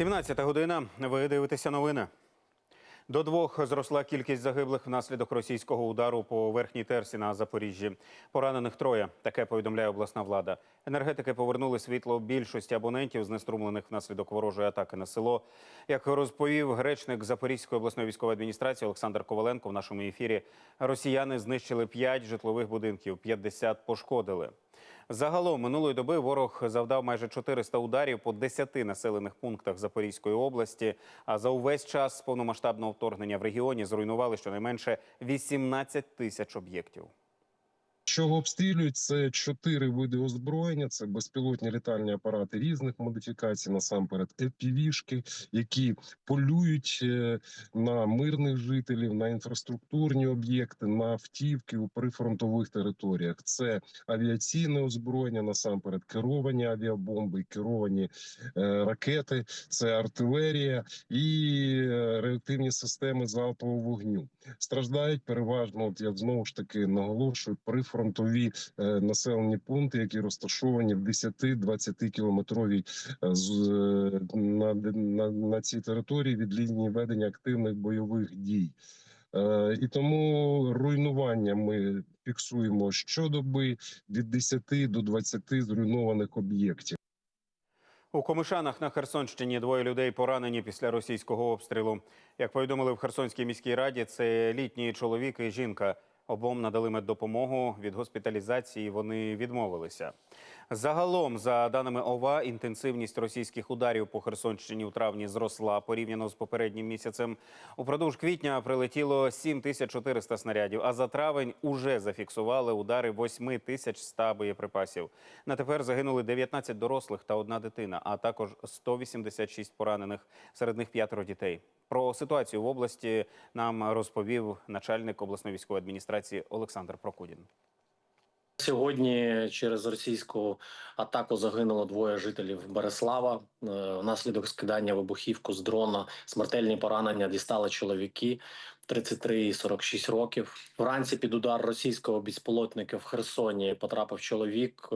17 година. Ви дивитеся новини. До двох зросла кількість загиблих внаслідок російського удару по верхній терсі на Запоріжжі. Поранених троє. Таке повідомляє обласна влада. Енергетики повернули світло більшості абонентів, знеструмлених внаслідок ворожої атаки на село. Як розповів гречник Запорізької обласної військової адміністрації Олександр Коваленко в нашому ефірі, росіяни знищили 5 житлових будинків, 50 пошкодили. Загалом минулої доби ворог завдав майже 400 ударів по 10 населених пунктах Запорізької області. А за увесь час повномасштабного вторгнення в регіоні зруйнували щонайменше 18 тисяч об'єктів. Чого обстрілюють це чотири види озброєння: це безпілотні літальні апарати різних модифікацій, насамперед епівішки, які полюють е, на мирних жителів, на інфраструктурні об'єкти, на автівки у прифронтових територіях. Це авіаційне озброєння, насамперед керовані авіабомби, керовані е, ракети, це артилерія і е, реактивні системи залпового вогню. Страждають переважно, от я знову ж таки наголошую, прифронтові е, населені пункти, які розташовані в 10-20 кілометровій е, е, на, на, на цій території від лінії ведення активних бойових дій. І тому руйнування ми фіксуємо щодоби від 10 до 20 зруйнованих об'єктів. У Комишанах на Херсонщині двоє людей поранені після російського обстрілу. Як повідомили в Херсонській міській раді, це літній чоловік і жінка. Обом надали меддопомогу. Від госпіталізації вони відмовилися. Загалом, за даними ОВА, інтенсивність російських ударів по Херсонщині у травні зросла порівняно з попереднім місяцем. Упродовж квітня прилетіло 7400 снарядів, а за травень уже зафіксували удари 8100 боєприпасів. На тепер загинули 19 дорослих та одна дитина, а також 186 поранених, серед них п'ятеро дітей. Про ситуацію в області нам розповів начальник обласної військової адміністрації Олександр Прокудін. Сьогодні через російську атаку загинуло двоє жителів Береслава. Е, Внаслідок скидання вибухівку з дрона смертельні поранення дістали чоловіки 33 і 46 років. Вранці під удар російського безпілотника в Херсоні потрапив чоловік.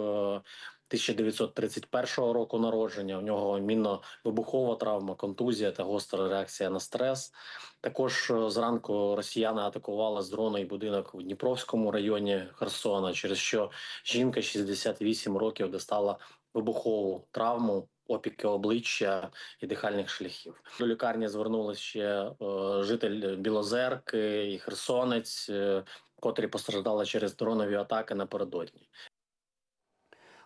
Е, 1931 року народження. У нього мінно-вибухова травма, контузія та гостра реакція на стрес. Також е, зранку росіяни атакували з дрона і будинок у Дніпровському районі Херсона, через що жінка 68 років достала вибухову травму. Опіки обличчя і дихальних шляхів до лікарні звернулися ще е, житель Білозерки і Херсонець, е, котрі постраждали через дронові атаки напередодні.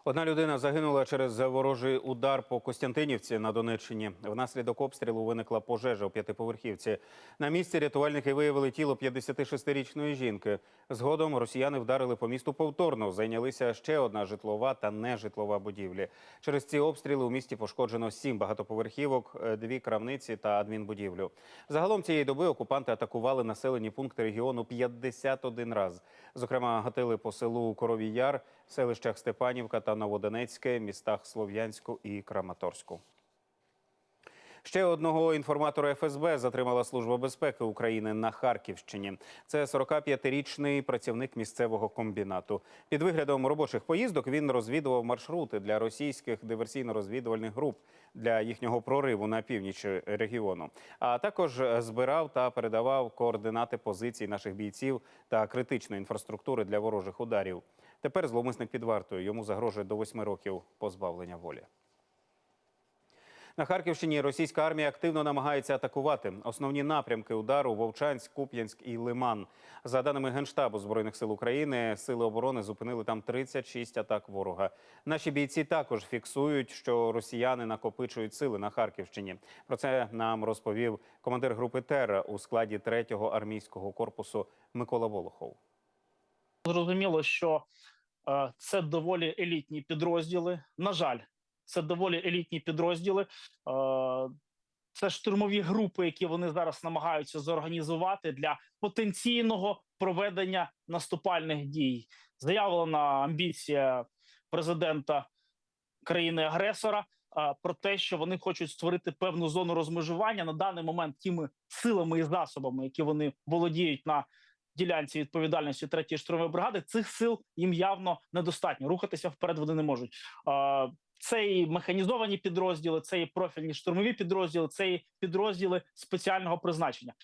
Одна людина загинула через ворожий удар по Костянтинівці на Донеччині. Внаслідок обстрілу виникла пожежа у п'ятиповерхівці. На місці рятувальники виявили тіло 56-річної жінки. Згодом росіяни вдарили по місту повторно. Зайнялися ще одна житлова та нежитлова будівлі. Через ці обстріли у місті пошкоджено сім багатоповерхівок, е, дві крамниці та адмінбудівлю. Загалом цієї доби окупанти атакували населені пункти регіону 51 раз. Зокрема, гатили по селу Коровій Яр, селищах Степанівка та Новодонецьке, містах Слов'янську і Краматорську. Ще одного інформатора ФСБ затримала Служба безпеки України на Харківщині. Це 45-річний працівник місцевого комбінату. Під виглядом робочих поїздок він розвідував маршрути для російських диверсійно-розвідувальних груп для їхнього прориву на північ регіону. А також збирав та передавав координати позицій наших бійців та критичної інфраструктури для ворожих ударів. Тепер зловмисник під вартою. Йому загрожує до восьми років позбавлення волі. На Харківщині російська армія активно намагається атакувати основні напрямки удару Вовчанськ, Куп'янськ і Лиман. За даними Генштабу збройних сил України, сили оборони зупинили там 36 атак ворога. Наші бійці також фіксують, що росіяни накопичують сили на Харківщині. Про це нам розповів командир групи Терра у складі 3-го армійського корпусу Микола Волохов. Зрозуміло, що це доволі елітні підрозділи. На жаль, це доволі елітні підрозділи. Е, це штурмові групи, які вони зараз намагаються зорганізувати для потенційного проведення наступальних дій. Заявлена амбіція президента країни-агресора е, про те, що вони хочуть створити певну зону розмежування на даний момент тими силами і засобами, які вони володіють на ділянці відповідальності третьої штурмової бригади, цих сил їм явно недостатньо. Рухатися вперед вони не можуть. Це і механізовані підрозділи, це і профільні штурмові підрозділи, це і підрозділи спеціального призначення.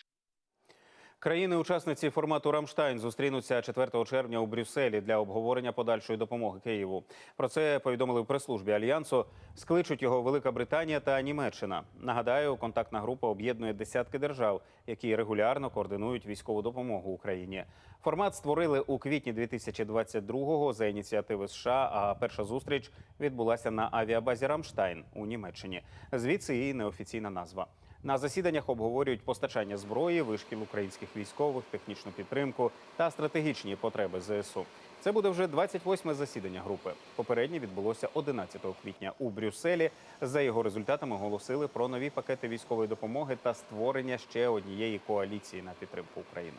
Країни-учасниці формату Рамштайн зустрінуться 4 червня у Брюсселі для обговорення подальшої допомоги Києву. Про це повідомили в прес-службі альянсу. Скличуть його Велика Британія та Німеччина. Нагадаю, контактна група об'єднує десятки держав, які регулярно координують військову допомогу Україні. Формат створили у квітні 2022-го за ініціативи США. А перша зустріч відбулася на авіабазі Рамштайн у Німеччині. Звідси її неофіційна назва. На засіданнях обговорюють постачання зброї, вишкіл українських військових, технічну підтримку та стратегічні потреби ЗСУ. Це буде вже 28-ме засідання групи. Попереднє відбулося 11 квітня у Брюсселі. За його результатами голосили про нові пакети військової допомоги та створення ще однієї коаліції на підтримку України.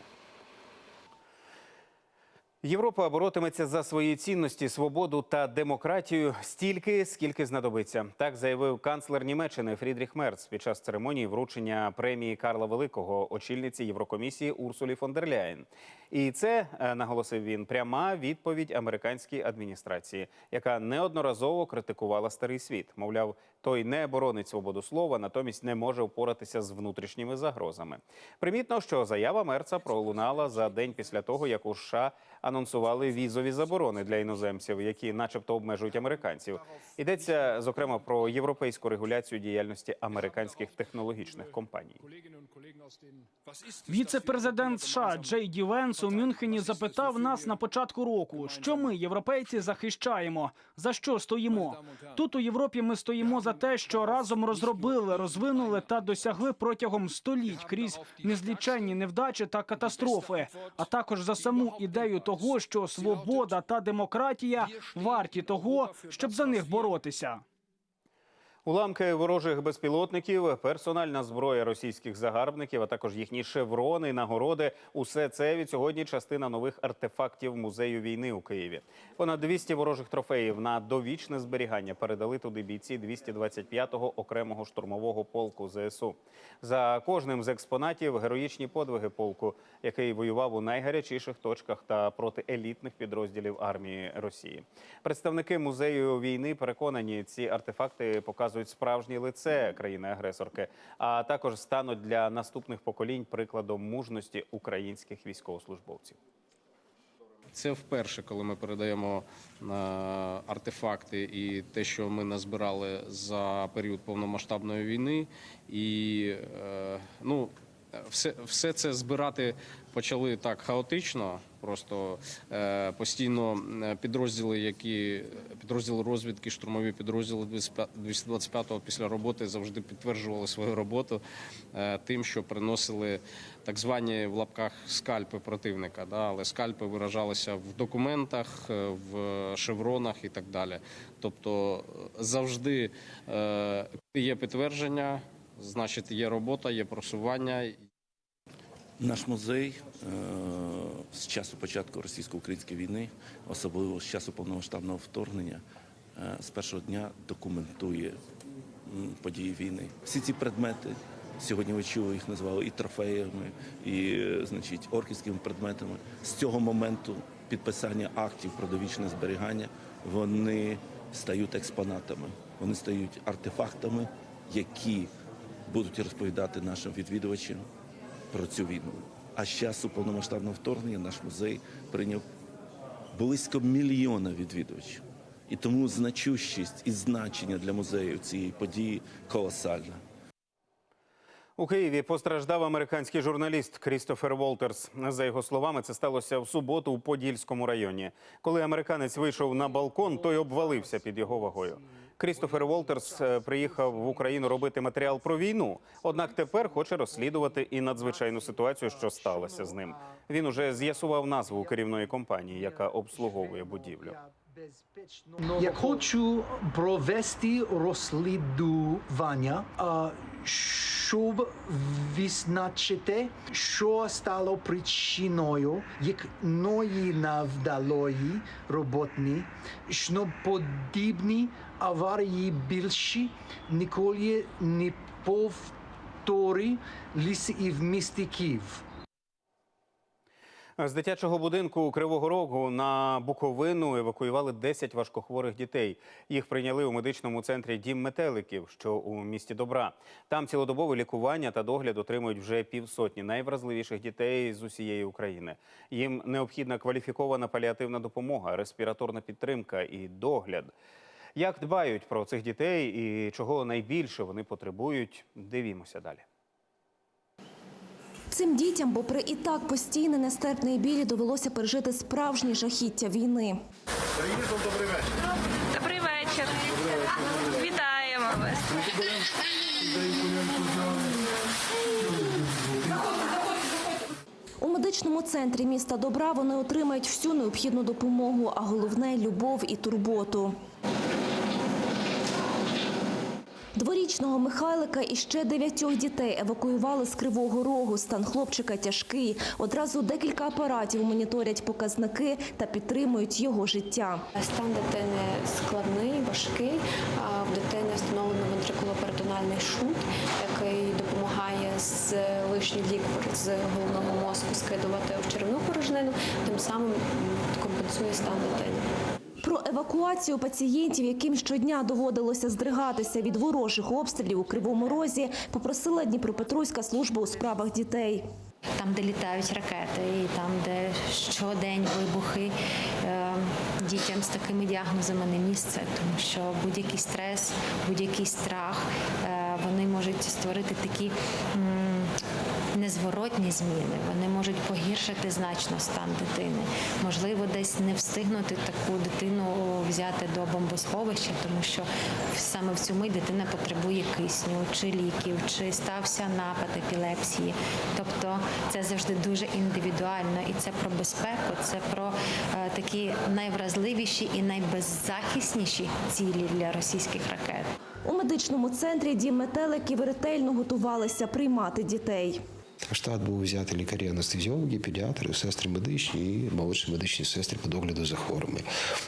Європа боротиметься за свої цінності, свободу та демократію стільки, скільки знадобиться. Так заявив канцлер Німеччини Фрідріх Мерц під час церемонії вручення премії Карла Великого очільниці Єврокомісії Урсулі фон дер Ляєн. І це е, наголосив він пряма відповідь американській адміністрації, яка неодноразово критикувала старий світ. Мовляв, той не боронить свободу слова, натомість не може впоратися з внутрішніми загрозами. Примітно, що заява Мерца пролунала за день після того, як у США візові заборони для іноземців, які, начебто, обмежують американців. Йдеться зокрема про європейську регуляцію діяльності американських технологічних компаній. Віце-президент США Джей Ді Венс у Мюнхені запитав нас на початку року, що ми, європейці, захищаємо, за що стоїмо. Тут у Європі ми стоїмо за те, що разом розробили, розвинули та досягли протягом століть крізь незліченні невдачі та катастрофи, а також за саму ідею того, що свобода та демократія варті того, щоб за них боротися. Уламки ворожих безпілотників, персональна зброя російських загарбників, а також їхні шеврони, нагороди усе це від сьогодні частина нових артефактів музею війни у Києві. Понад 200 ворожих трофеїв на довічне зберігання передали туди бійці 225-го окремого штурмового полку ЗСУ. За кожним з експонатів героїчні подвиги полку, який воював у найгарячіших точках та проти елітних підрозділів армії Росії. Представники музею війни переконані, ці артефакти показують справжнє лице країни-агресорки, а також стануть для наступних поколінь прикладом мужності українських військовослужбовців. Це вперше, коли ми передаємо е, артефакти і те, що ми назбирали за період повномасштабної війни. І е, ну, все, все це збирати почали так хаотично. Просто е, постійно е, підрозділи, які підрозділи розвідки, штурмові підрозділи 225-го після роботи завжди підтверджували свою роботу е, тим, що приносили так звані в лапках скальпи противника. Да? Але скальпи виражалися в документах, в шевронах і так далі. Тобто завжди є підтвердження, значить є робота, є просування. Наш музей е, з часу початку російсько-української війни, особливо з часу повномасштабного вторгнення, е, з першого дня документує події війни. Всі ці предмети сьогодні ви чули, їх назвали і трофеями, і е, значить орківськими предметами. З цього моменту підписання актів про довічне зберігання вони стають експонатами, вони стають артефактами, які будуть розповідати нашим відвідувачам про цю війну. А з часу повномасштабного вторгнення наш музей прийняв близько мільйона відвідувачів. І тому значущість і значення для музею цієї події колосальна. У Києві постраждав американський журналіст Крістофер Волтерс. За його словами, це сталося в суботу у Подільському районі. Коли американець вийшов на балкон, той обвалився під його вагою. Крістофер Волтерс е, приїхав в Україну робити матеріал про війну. Однак тепер хоче розслідувати і надзвичайну ситуацію, що сталося з ним. Він уже з'ясував назву керівної компанії, яка обслуговує будівлю. Я хочу провести розслідування, щоб визначити, що стало причиною їхньої невдалої роботи, щоб подібні аварії більше ніколи не повторились і в місті Київ. З дитячого будинку Кривого Рогу на Буковину евакуювали 10 важкохворих дітей. Їх прийняли у медичному центрі Дім метеликів, що у місті Добра. Там цілодобове лікування та догляд отримують вже півсотні найвразливіших дітей з усієї України. Їм необхідна кваліфікована паліативна допомога, респіраторна підтримка і догляд. Як дбають про цих дітей і чого найбільше вони потребують, дивімося далі. Цим дітям, попри і так постійне нестерпний білі, довелося пережити справжні жахіття війни. Добрий вечір. Вітаємо вас. У медичному центрі міста Добра вони отримають всю необхідну допомогу, а головне любов і турботу. Дворічного Михайлика і ще дев'ятьох дітей евакуювали з Кривого Рогу. Стан хлопчика тяжкий. Одразу декілька апаратів моніторять показники та підтримують його життя. Стан дитини складний, важкий. В дитини встановлено вентрикулоперитональний шунт, який допомагає з лишній ліквор з головного мозку скидувати в черевну порожнину, тим самим компенсує стан дитини. Про евакуацію пацієнтів, яким щодня доводилося здригатися від ворожих обстрілів у Кривому Розі, попросила Дніпропетровська служба у справах дітей. Там, де літають ракети, і там, де щодень вибухи, е, дітям з такими діагнозами не місце, тому що будь-який стрес, будь-який страх е, вони можуть створити такі. Незворотні зміни вони можуть погіршити значно стан дитини. Можливо, десь не встигнути таку дитину взяти до бомбосховища, тому що саме в цю мить дитина потребує кисню чи ліків, чи стався напад епілепсії. Тобто це завжди дуже індивідуально, і це про безпеку, це про е, такі найвразливіші і найбеззахисніші цілі для російських ракет. У медичному центрі дім метеликів ретельно готувалися приймати дітей. Штат був взяти лікарі анестезіологи, педіатри, сестри медичні і молодші медичні сестри по догляду за хворими.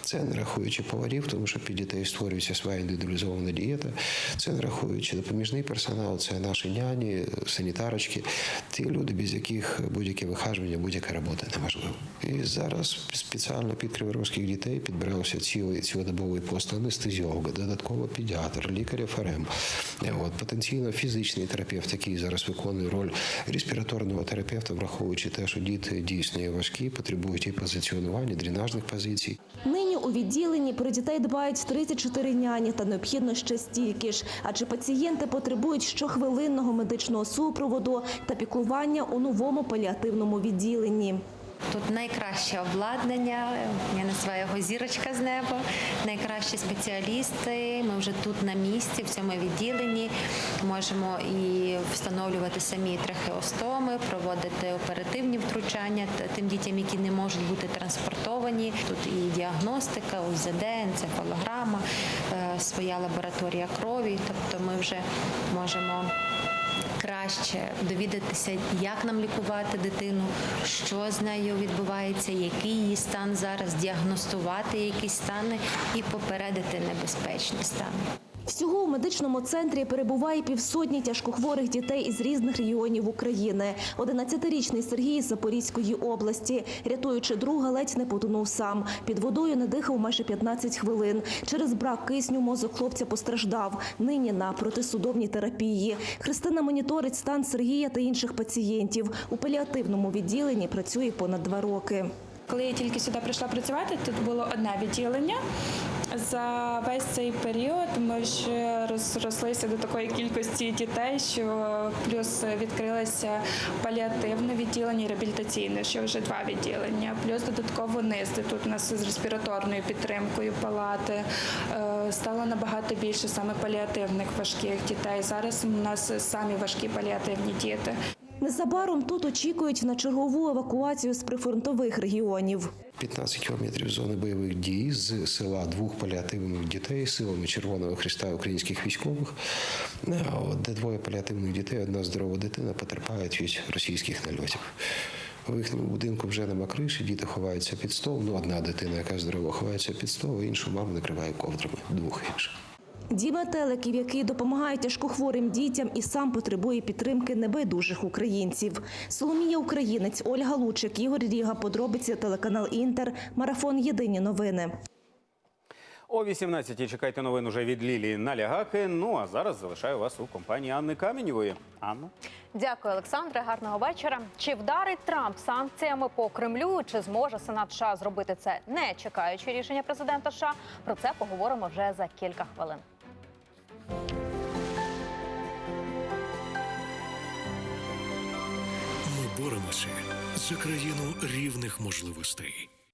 Це не рахуючи поварів, тому що під дітей створюється своя індивідуалізована дієта. Це не рахуючи допоміжний персонал, це наші няні, санітарочки, ті люди, без яких будь-яке вихажування, будь-яка робота неможлива. І зараз спеціально під криворозьких дітей цілий цілодобовий пост анестезіолога, додатково педіатр, лікар ФРМ. От потенційно фізичний терапевт, який зараз виконує роль респіраторного терапевта, враховуючи те, що діти дійсно є важкі, потребують і позиціонування, дренажних позицій. Нині у відділенні про дітей дбають 34 няні та необхідно ще стільки ж, адже пацієнти потребують щохвилинного медичного супроводу та піклування у новому паліативному відділенні. Тут найкраще обладнання, я називаю його зірочка з неба, найкращі спеціалісти. Ми вже тут на місці, в цьому відділенні. Можемо і встановлювати самі трахеостоми, проводити оперативні втручання тим дітям, які не можуть бути транспортовані. Тут і діагностика, УЗД, енцефалограма, е, своя лабораторія крові. Тобто ми вже можемо краще довідатися, як нам лікувати дитину, що з нею відбувається, який її стан зараз, діагностувати якісь стани і попередити небезпечні стани. Всього у медичному центрі перебуває півсотні тяжкохворих дітей із різних регіонів України. 11-річний Сергій з Запорізької області, рятуючи друга, ледь не потонув сам. Під водою не дихав майже 15 хвилин. Через брак кисню мозок хлопця постраждав. Нині на протисудовній терапії. Христина моніторить стан Сергія та інших пацієнтів. У паліативному відділенні працює понад два роки. Коли я тільки сюди прийшла працювати, тут було одне відділення. За весь цей період ми вже розрослися до такої кількості дітей, що плюс відкрилося паліативне відділення і реабілітаційне, що вже два відділення. Плюс додатково низ, де тут у нас з респіраторною підтримкою палати. Е, Стало набагато більше саме паліативних важких дітей. Зараз у нас самі важкі паліативні діти. Незабаром тут очікують на чергову евакуацію з прифронтових регіонів. 15 кілометрів зони бойових дій з села двох паліативних дітей силами Червоного Христа українських військових, е, де двоє паліативних дітей, одна здорова дитина потерпають від російських нальотів. У їхньому будинку вже нема криші, діти ховаються під стол. Ну, одна дитина, яка здорова, ховається під стол, а іншу мама накриває ковдрами двох інших. Дім Телеків, який допомагає тяжкохворим дітям і сам потребує підтримки небайдужих українців. Соломія Українець, Ольга Лучик, Ігор Ріга. Подробиці телеканал Інтер. Марафон Єдині новини. О 18-й чекайте новин уже від Лілії Налягаки. Ну а зараз залишаю вас у компанії Анни Каменєвої. Анна. Дякую, Олександре. Гарного вечора. Чи вдарить Трамп санкціями по Кремлю? Чи зможе Сенат США зробити це, не чекаючи рішення президента США? Про це поговоримо вже за кілька хвилин. Ми боремося за країну рівних можливостей.